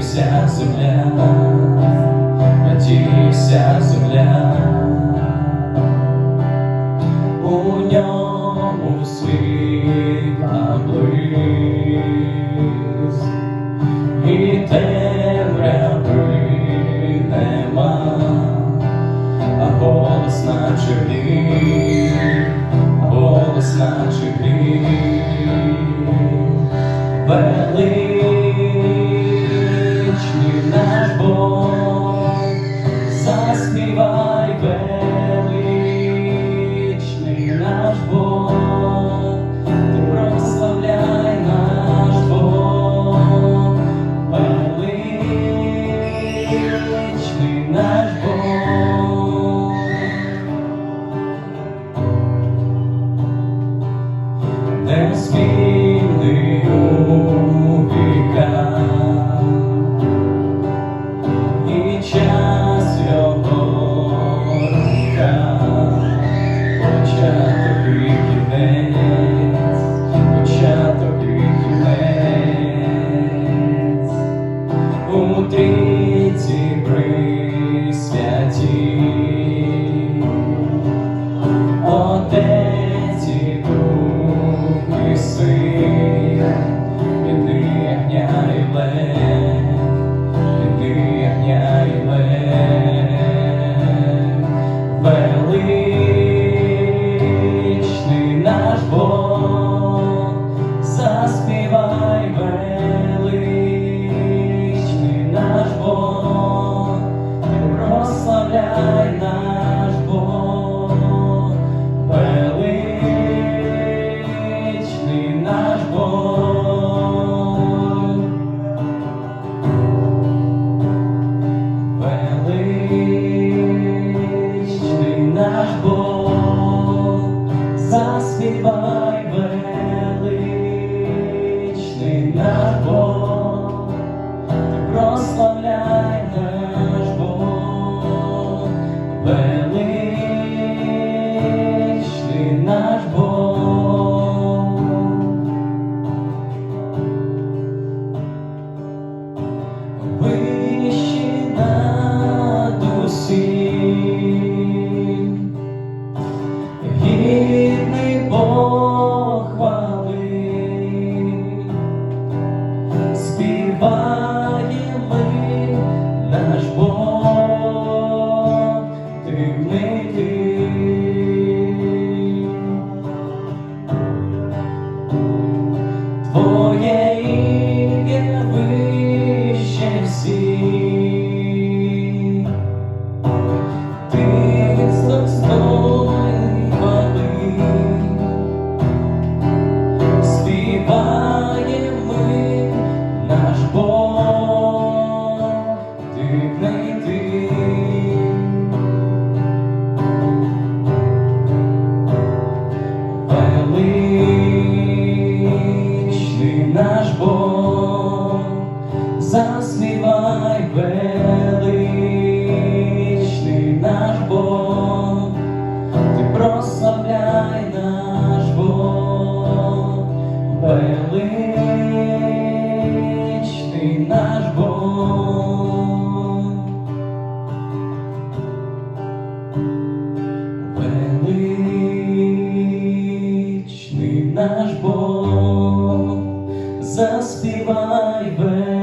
вся земля, где вся земля, у ньому світ наблиз, і темряви нема, а голос на чорні, голос на чорні. nasz Бог. Величний наш йти. Величний наш Бог, заспівай прославляй наш Бог, величний наш Бог. наш Бог, заспівай весь.